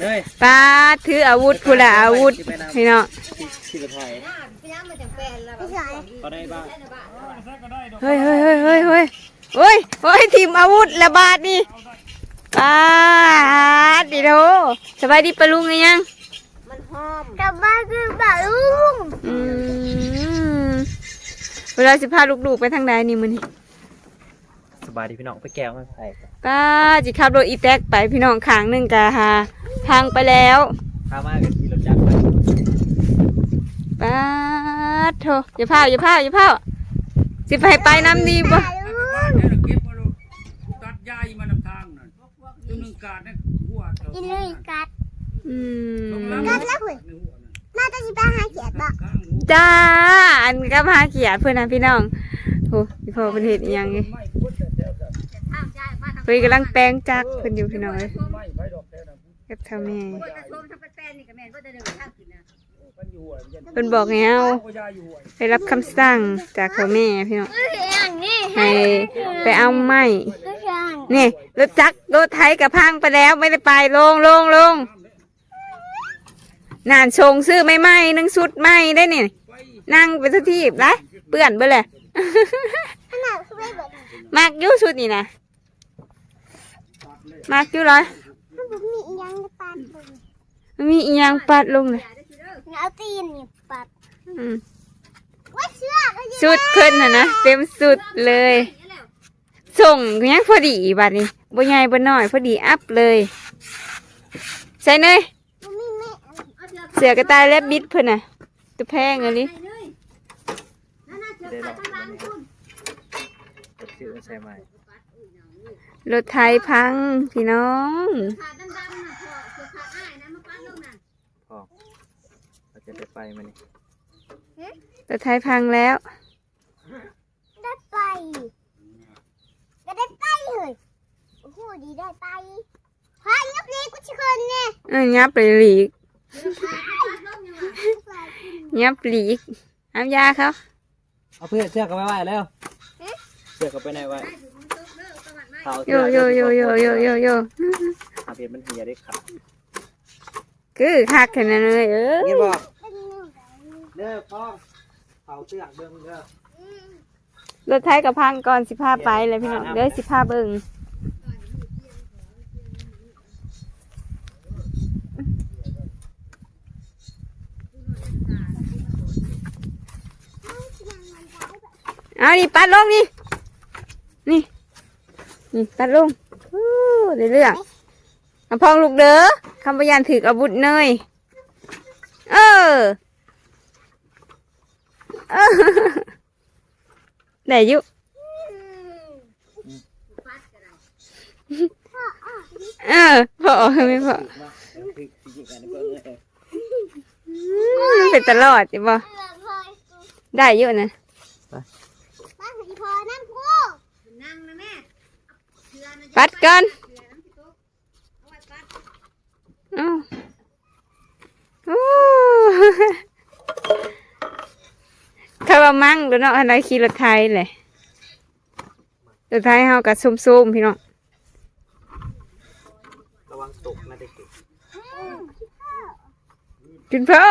เฮ้ยป้าถืออาวุธผู้ละอาวุธพี่น้องที่กระไทยเขาได้บ้างเฮ้ยเฮ้ยเฮ้ยเฮ้ยเฮ้ยเฮ้ยเฮ้ยทีมอาวุธระบาดนี่ป้าดดิโดสบายดีปะลุงไงยังกลับบ้านคือบ่าลุงอืมเวลาสิพาลูกๆไปทางใดนี่มื้อนี้ส บายดีพี่น้องไปแก้วมาใส่ป้าจิขับรถอีแท็กไปพี่น้องขางหนึ่งกะฮาพังไปแล้วข้ามากับที่รถจักรไปป้าดโถอย่าพาอย่าพาอย่าพาสิไปไปน้ำดีบ่เก็บมาลูกตัดยายมานำทางนั่นตัวหนึ่งกาดนะหัวเจ้ากินเลยกัดอืมกัดแล้วเว้ยมาตะสิไปหาเขียดบ่ข้างหัวจ้าอันก็พาเขียดเพื่อนนะพี่น้องโหพี่พ่อเป็นเหตุอหยังไง ไม่พุทธแต่เจ้าจ้ะ เพิ่นกำลังแปลงจักรเพิ่นอยู่พี่น้องเอ้ยไม่ไปดอกแต่นะกับเท่าแม่มันอยู่หัวมันเพิ่นบอกให้เฮาก็ยายอยู่หัวไปรับคำสั่งจากเท่าแม่พี่น้องเฮ้ยอย่างนี้ให้ไปเอาไม้เฮ้ยอย่างนี่รถจักรรถไถกับพังไปแล้วไม่ได้ไปลงลงลงนานชงซื้อไม่ไหมหนึ่งสุดไหมได้นี่นั่งไปทุกที่ไรเปื่อนไปเลยขนาดคือไม่เบิดมากอยุ่ชุดนี่นะ มากอยุ่ร้อยมันบ่มีอีหยังในปานบ่มันมีอีหยังปัดลงเลยเอาตีนนี่ปัดอืมว่าเชือกก็อยู่ชุดเพิ่นน่ะนะเต็มสุดเลย ส่งยังพอดีบัดนี้บ่ใหญ่บ่น้อยพอดีอัพเลยใส่เนยบ่มีแม่เสือกระต่ายและบิดเพิ่นน่ะตัวแพงเลยได้หรอกซื้อมาใส่ใหม่ รถไทยพังพี่น้องพอเราจะได้ไปมันนี่รถไทยพังแล้ว ได้ไป ก็ได้ไปเฮ้ยโอ้โหดีได้ไปพายับนี้กูสิคนเนี่ยเอ้ยยับไปหลีกยับหลีกน้ำยาเขาเอาเพื่อนเชือกกันไว้ไว้แล้วเชือกกันไปไหนไว้เขาโยโยโยโยโยโยโยอาเพียนมันเหียได้ขาดคือคักแค่นั้นเลยเออนี่บอกเด้อพ่อเขาเชือกเบิ่งเด้อรถไทยกับพังก่อนสิพาไปเลยพี่น้องเดี๋ยวสิพาเบิ่งเอานี่ปัดลงนี่นี่ นี่ปัดลงอู้ได้เรื่องเอาพองลูกเด้อคำพยานถืออาวุธเนยเออเออได้อยุเออพอไม่พอมาพอืมเป็นตลอดจิบ่เออพอยกูได้เยอะนะ บ้านอีพอนั่นกู ปัดก่อนเอ้าโอ้ถ้าว่ามั่งหรือเนาะอะไรขี่รถไทยเลยรถไทยเฮากับซุ่มๆพี่น้องระวังตกนะเด็กคุณพ่อ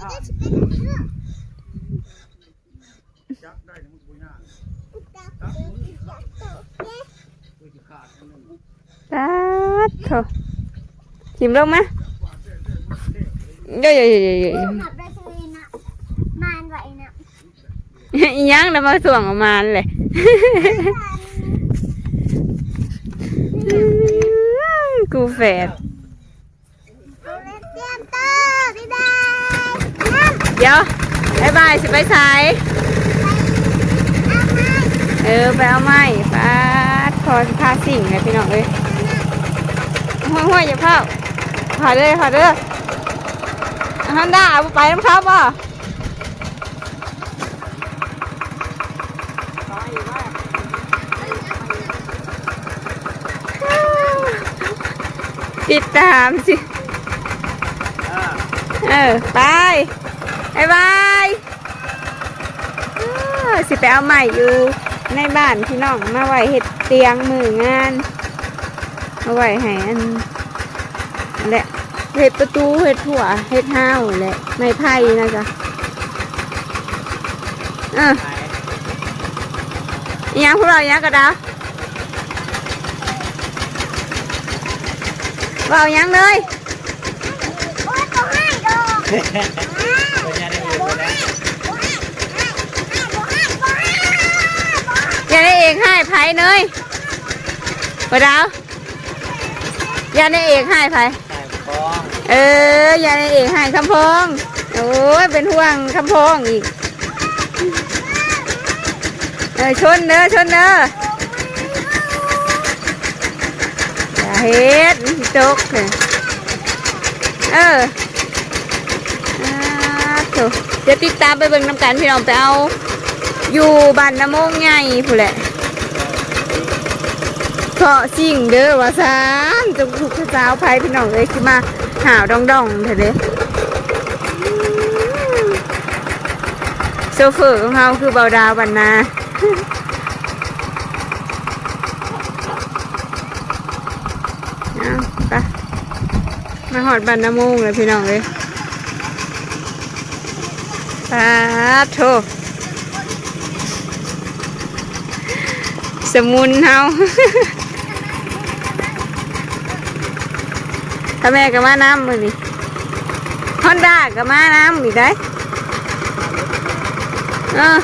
จับได้ทั้งปุยหน้าจับปุยจะขาดทั้งนั้นตัดโถทิมลงมาเดี๋ยวๆๆขับได้สวีนะมานไหวนะๆอีหยังแล้วมาส่วงออกมาเลยกูแฝด เดี๋ยวบายบายสิไปสายเอาไม้เออไปเอาไม้ปาดพอสิพาสิ่งเลยพี่น้องเอ้ยห้อยห้อยอย่าเผาผ่าเลยผ่าเลยฮันด้าเอาไปน้ำครับป่ะติดตามสิอ่าเออ ไป บายบายสิไปเอาใหม่อยู่ในบ้านพี่น้องมาไว้เฮ็ดเตียงมืองานมาไว้ให้อันแหละเฮ็ดประตูเฮ็ดหัวเฮ็ดห้าวแหละไม้ไผ่นะจ๊ะออขายอีหยังพวกเราอีหยังกระดาวเบายังเลย โอ้ยต้องให้ดอก เป็นยังไงได้อยู่แล้ว อย่าได้เอกให้ไผ่เนยกระดาวอย่าได้เอกให้ไผ่ขายฟองเอออย่าได้เอกให้คำพองโอ้ยเป็นห่วงคำพองอีกเออชนเด้อชนเด้ออย่าเฮ็ดมันสิตกเลยเอออ่าโถเดี๋ยวติดตามไปเบิ่งน้ำกันพี่น้องไปเอา อยู่บ้านน้ำมงใหญ่ผู้นแหละเพราะสิ่งเด้อว่าซานจงถูกเจ้าไพ่พี่น้องเลยคือมาหาวดองดองๆเถอะเด้โซเฟอร์ของเขาคือเบาดาวบันนาเอาไปมาหอดบันน้ำมงเลยพี่น้องเลยปาโถ สมุนเฮา ถ้าแม่ก็มาน้ำมือนี่ฮอนด้าก็มาน้ำอีกได้เออ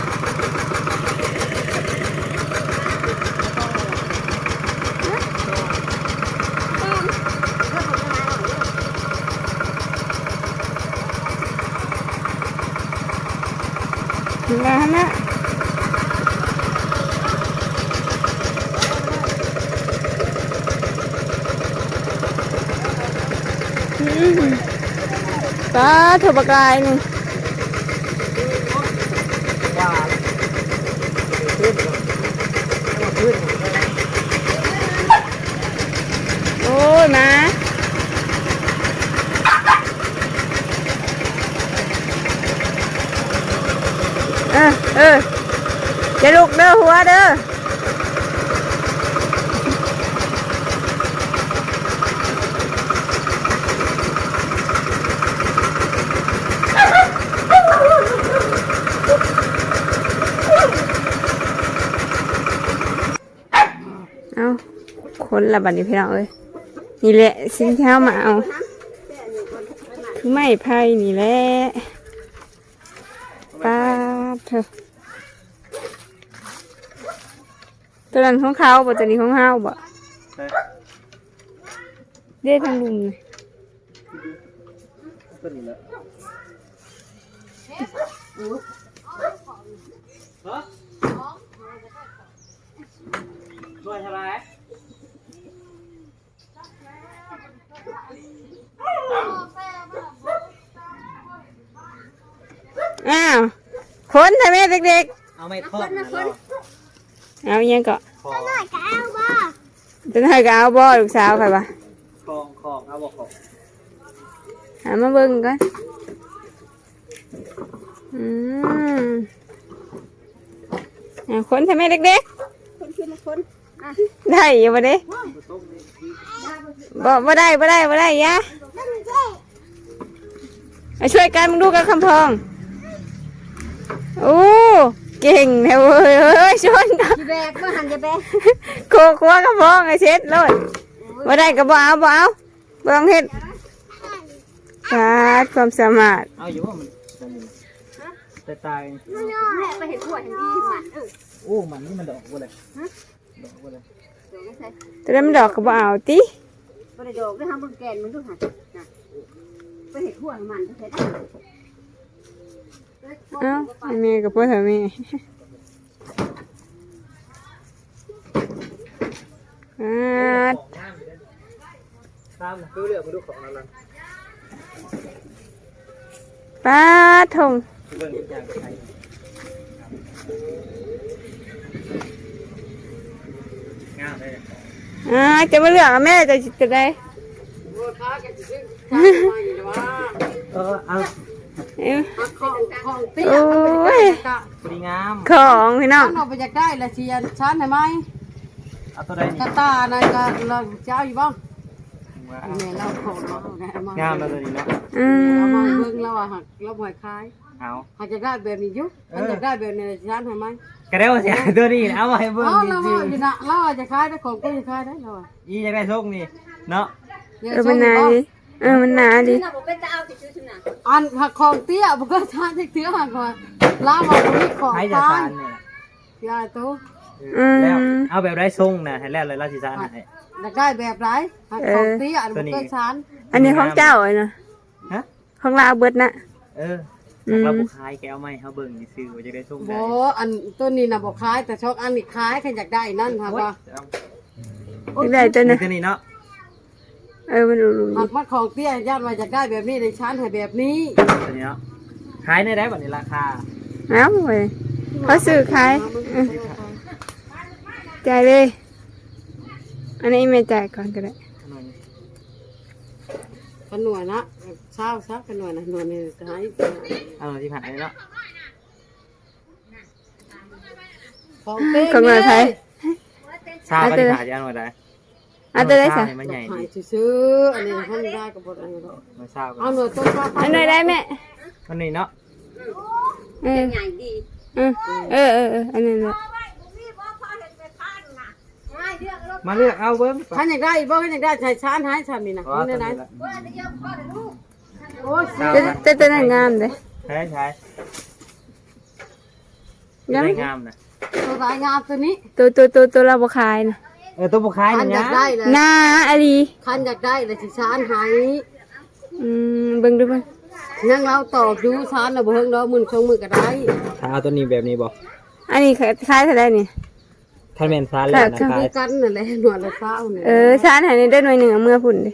นะฮะ อืม ปลาเถบกายนี่ว่าขึ้นขึ้น โอ้ยมาเออเออจะลุกเด้อหัวเด้อเอา คนละบัดนี้พี่น้องเอ้ยนี่แหละสิ่งที่เอามาเอาคือไม้ไผ่นี่แหละป้าเถอะตัวนั้นของเขาบ่ตัวนี้ของเฮาบ่เด้ทางลุมเลยฮะด้วยเท่าไร อ้าวคนทำไมเด็กเอาไม่ทอดนะเราๆเอาอิหยังก็คอหน่อยก็เอาบ่จะให้ก็เอาบ่ลูกสาวไปปะคองคองเอาบอกของหามาเบิ่งก่อนอืมอ่าคนทำไมเด็กคนคือมาคนๆได้อยู่บ่เด้บ่บ่ได้บ่ได้บ่ได้ยะ นั่นเจ๊มาช่วยกันมึงดูกันคำพอง โอ้เก่งแท้เว้ยเฮ้ยชนกันแบกมาหันจะแบกโคกัวคำพองไอ้เช็ดเลยบ่ได้ก็บ่เอาบ่เอาบ่ต้องเฮ็ดปาดความสามารถเอาอยู่ว่ามันจะมีแต่ตายแม่ไปเห็นหัวเห็นดีมันเออโอ้มันนี่มันดอกกูเลยดอกกูเลยเดี๋ยวไม่ใช่แต่แล้วมันดอกก็บ่เอาติไปเดี๋ยวไปทำบุญแกนมึงทุกหันนะไปเห็นหัวมันจะใช้ได้ เอ้าไอ้แม่กับพ่อเถอะแม่อ่าตามนะดูเรื่องมาดูของเราละป้าทงเรื่องอย่างไทยงามเลยอ่าจะมาเลือกเอาแม่จะจะได้โอ้ท้าแกจะซื้อข้าวมาอยู่นะวะเออเอา เอเอ้ยของของเตี้ยโอ้มันเป็นยกะพอดีงามของพี่น้องมันเอาไปจากได้ละเชียนชั้นได้ไหมเอาตัวใดนี่กระตานะกะเราเจ้าอยู่บ้างว้าแม่เราของเราได้เอามางามแล้วตัวนี้เนาะอืเอามามเบิ่งเราอะหักเราบ่อยคายเอาหากจะได้แบบนี้อยุมันจะได้แบบนี้ชั้นได้ไหมก็ได้ว่าเสียตัวนี้นะเอามาให้เบิ่งอ๋อเราจริว่างอยู่นะเราอาจจะคายได้ของก็จะคายได้เราอะๆอีจะได้โชคนี่เนาะเนี่ยเออมันหนาดิเออมันหนาดิอันหักของเตี้ยมันก็ชั้นที่เตี้ยหักก่อนลาบอกว่ามีของให้จะตาซายนเนี่ยยายตู้อืม แล้วเอาแบบได้ทรงนะให้แล้วเลยราชิซานให้ อยากได้แบบไรหักของเตี้ยอันมันก็ชั้นอันนี้ของเจ้าไอ้นะฮะ ของลาวเบิดนะ เอออืม เราบุคายแกเอาไม้เขาเบิ่งนี่ซื้อว่าจะได้ทรงโบได้อันต้นนี้นะบอกคล้ายแต่ชอกอันนี้คล้ายใครอยากได้นั่นค่ะโอ้ยว่าเอาอีกได้ตัวนี่นะตัวนี้เนาะ เออมันดูดูหักมัดของเตี้ยญาติว่าอยากได้แบบนี้ในชั้นให้แบบนี้ตัวนี้เนาะขายในได้บัดนี้ราคาเอ้าเว้ยเขาซื้อขายอืมจ่ายเลย อันนี้ไม่จ่ายก่อนก็ได้หน่อยขนวยนะเช้าซักขนวยนะหนวยนี่จะให้เอาหน่อยที่ผ่านเลยเนาะของเต้ของเงินไทยชาก็ที่ผ่านจะเอาหน่อยได้เอาตัวได้สิชาเนี่ยมันใหญ่หาดียซื้ออันนี้เขาไม่ได้กับบทอันนี้หรอกมาชาก่อเอานหน่วยต้นข้าวอันไหนได้แม่อันนี้เนาะเออเออเออเออเอออันนั้นแหละมาเลือกเอาเบิ้งท่านอยากได้บ่ท่านอยากได้ใช้ชั้นให้ชั้นนี่นะอ๋อนี่ตัวไหนนี้ละโอ้ยชาแต่แต่ตัวนั้นงามเลยใช่ใช่งามได้งามนะตัวสายงามตัวนี้ตัวตัวตัวตัวเราบ่ขายนะ เออตัวบุคายท่านนี่อยานะกได้เลยหน้าอะดีท่านอยากได้เลยสิชั้นให้อืมเบิ่งดูเบิ่งยังเราตอบดูชั้นเราเบิ่งเรามึนชงมือก็ได้ถ้าเอาตัวนี้แบบนี้บอกอันนี้ขายขายเท่าไหร่นี่ถ้าแมนซาแล้วนะค่ะ ครัคืบอกันนั่นแหละหนวดละเช้าเนี่ยเออชานให้นี่ได้หน่วยหนึ่งเอาเมื่อพุ่นดิ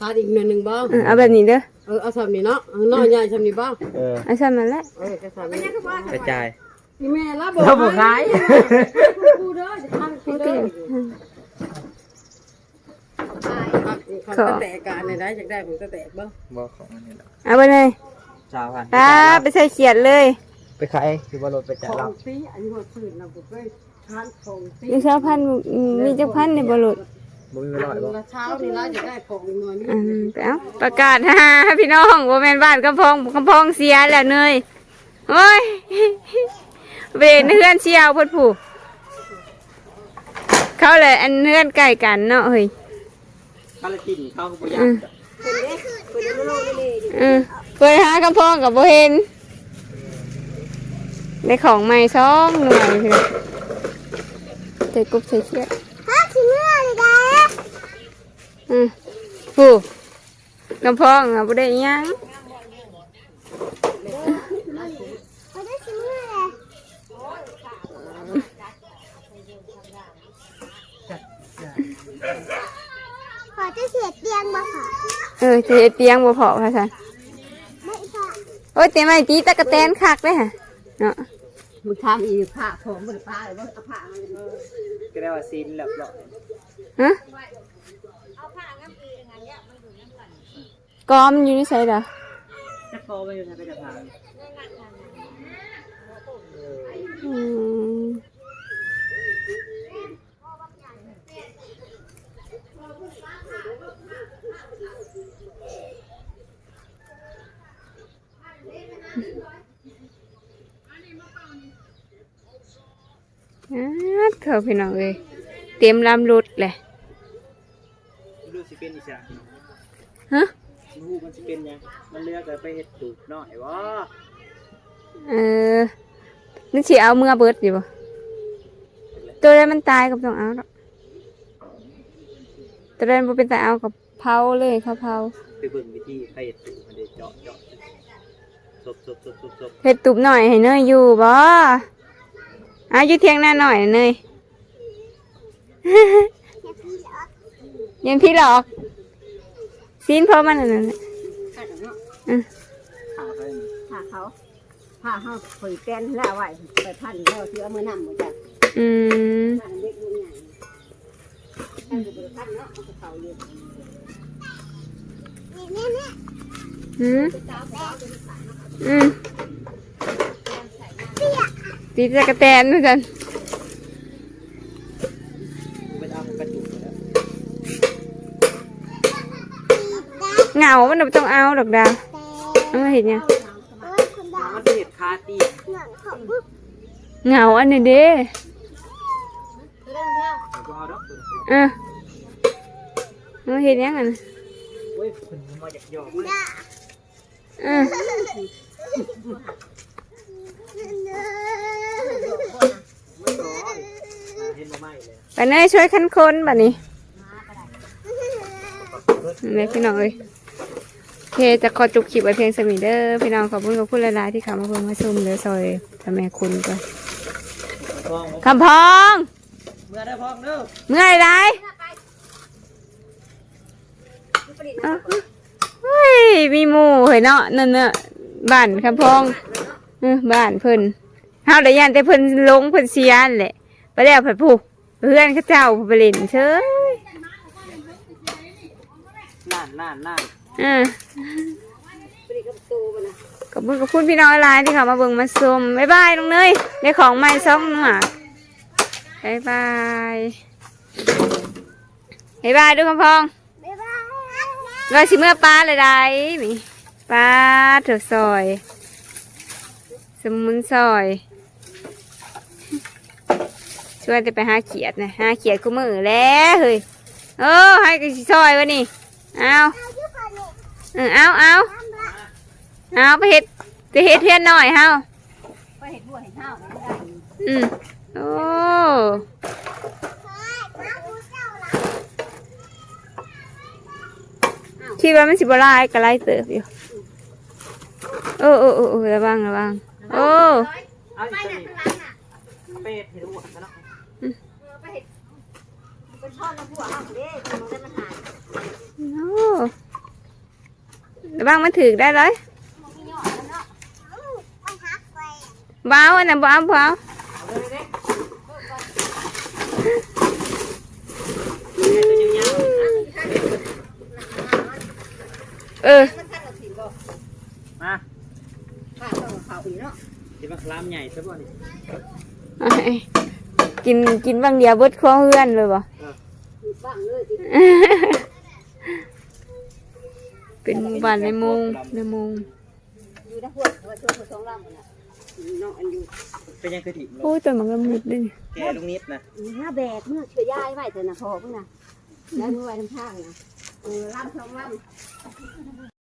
ชาอีกหน่วยหนึ่งบ้างเออเอาแบบนี้เด้อเออเอาสามนี้เนาะเอาน้อยใหญ่สามนี้บ้างเออเอาซ้ำนั่นแหละเออจะสามนี้กระจาย นี่แม่ละตัวบุคายกูเด้อจะทำกูนี่ก็เด้ออย่างเขาก็แตกกันในได้อยากได้ผมก็แตกบ้างบอกของอันนี้ละเอาไปเลยชาพันตาไปใส่เขียดเลย ไปขายคือว่ารถไปจ่ายขอเรางซีอันนี้หัวสื่นนะผมก็ทานของซียังชาวพันธุ์อืมมีเจ้าพันธุ์ในบรุษบ่มีเวลาบอกละเช้านี่ละอยากได้ของหน่อยนี่อืมไปเอาประกาศฮ่าพี่น้องว่าแม่นบ้านกำพองกำพองเสียแล้วเนยโอ้ย เวนเฮือนเชียวเพ่นผู้เขาเลยอันเฮือนใกล้กันเนาะเฮ้ยคาราตินเข้าก็บ่ยากอืมเคยหากำพองกับโบเห็นได้ของใหม่สองหน่วยพี่น้องใส่กบใส่เชือกฮะชิเมื่อเลยได้อืมผู้กำพองอะบ่ได้อิหยัง เขาได้ชิเมื่อเลยขอ จะเสียเตียงบ่ค่ะเออจะเฮ็ดเตียงบ่พอค่ะสันไม่ค่ะโอ้ยเตียงไม่ตีตะกะแตนคักเลยฮะเนาะมึงทำอีผ้าของมันผ้าหรือว่าเอาผ้ามันก็ได้ว่าซีนเรียบร้อยฮะกอมอยู่นี่ใส่เหรอจักโตไปอยู่ในไปกระถางอืม เถอะพี่น้องเอ้ยเตรียมลำรุดเลยรู้สิเป็นอีสานฮะรู้มันสิเป็นหยังมันเลือกแต่ไปเฮ็ดตูดหน่อยว่าเออนี่สิเอาเมื่อเบิดอยู่บ่ตัวใดมันตายกับต้องเอาดอกตัวใดมันเป็นแต่เอากับเผาเลยเขาเผาไปเบิ่งวิธีไปเฮ็ดตูดมันได้เจาะเจาะซบซบซบซบซบเฮ็ดตุบหน่อยให้เนยอยู่บ่ อาอยู่เที่ยงหน้าหน่อยเนยยังพี่หลอกซีนเพราะมันอันนั้นน่ะอืมขาไปนี่ผ้าเขาผ้าเขาเผยแป้นแล้วไว้ไปพันแล้วที่เอามือนำหมดจ้ะอืมพันเล็กมือใหญ่ท่านจะไปพันเนาะเอาเขาอยู่นี่นี่นี่หืมอืม ตีตะกะแตนด้วยกันไปเอากระจุกแล้วเหงามันบ่ต้องเอาดอกดาวเอามาเห็นยังเอ้ยคุณดามันจะเห็ดคาตีเหงื่อเขาปุ๊บเหงาอันนี้เด้ก็เอาดอกเออเอามาเห็นยังอันน่ะ เว้ยคนมาจากหยอกดาเออไม่ร้อนเห็นมาไม่เลยไปเนยช่วยคันคนบัดนี้นี่พี่น้องเอ้ยโอเคจะขอจุกคลิปไว้เพียงสมีเด้อพี่น้องขอบคุณขอบคุณหลายๆที่เข้ามาเพิ่งมาชมเด้อซอยทำแม่คุณก่อนพองคำพอง เมื่อได้พองเด้อเมื่อไรเอาเฮ้ยมีหมู่เห็นเนาะนั่นเนาะบ้านคำพอง เออบ้านเพิ่นเฮาได้ยันแต่เพิ่นลงเพิ่นเสียนั่นแหละไปแล้วเพิ่นผู้เพื่อนเขาเจ้าไปเล่นเชยน่านน่านน่านเออขอบคุณขอบคุณพี่น้องหลายที่เขามาเบิ่งมาชมบ๊ายบายลุงเนยได้ของใหม่ซ่องหน่อยบ๊ายบายบ๊ายบายด้วยคำพองบ๊ายบายเราสิเมื่อปลาเลยได้มีปลาเถือกซอยส มุนซอยช่วนจะไปหาเขียดนะหาเขียดกูมือแล้วเฮ้ยเออให้กันซอยวะนี่เอาเออเอาเอาเอาไปเห็ดไปเห็ดเทียนหน่อยเฮาไปเห็นบัวเห็นเท้าเนี่ยได้อืมโอ้คิดว่ามันสิบลายก็ไล่เติบอยู่โอ้โอ้โอ้โอ้ระวังระวัง โอ้เอาอีกตัวนี้เป็ดเห็ดหัวกันเนาะเป็นช่อน้ำบัวเอาเด้มันได้มันายโอ้ระวังมันถือได้เลยบ้าวอันนั้นบ้าวบ้าวเอออ มันทันกับถิ่นบ่ ๆมา ข้าต้องเขาอีกเนาะ ที่มันคลามใหญ่ซะบ่นี่เอาให้กินกินบางเดียวเบิดคอเฮือนเลยบ่บ้างเลยที่เป็นหมู่บ้านในมุงในมุงอยู่นะพวกว่าช่วงสองลำน่ะเนาะอันอยู่เป็นยังคือถิ่มโอ้ยตัวมันละมุดด้วยนี่แกลุงนิดนะห้าแบกเมื่อช่วยย้ายไว้แต่นะพอเพิ่งนะย้ายมือไว้ทำทางนะเออลำสองลำ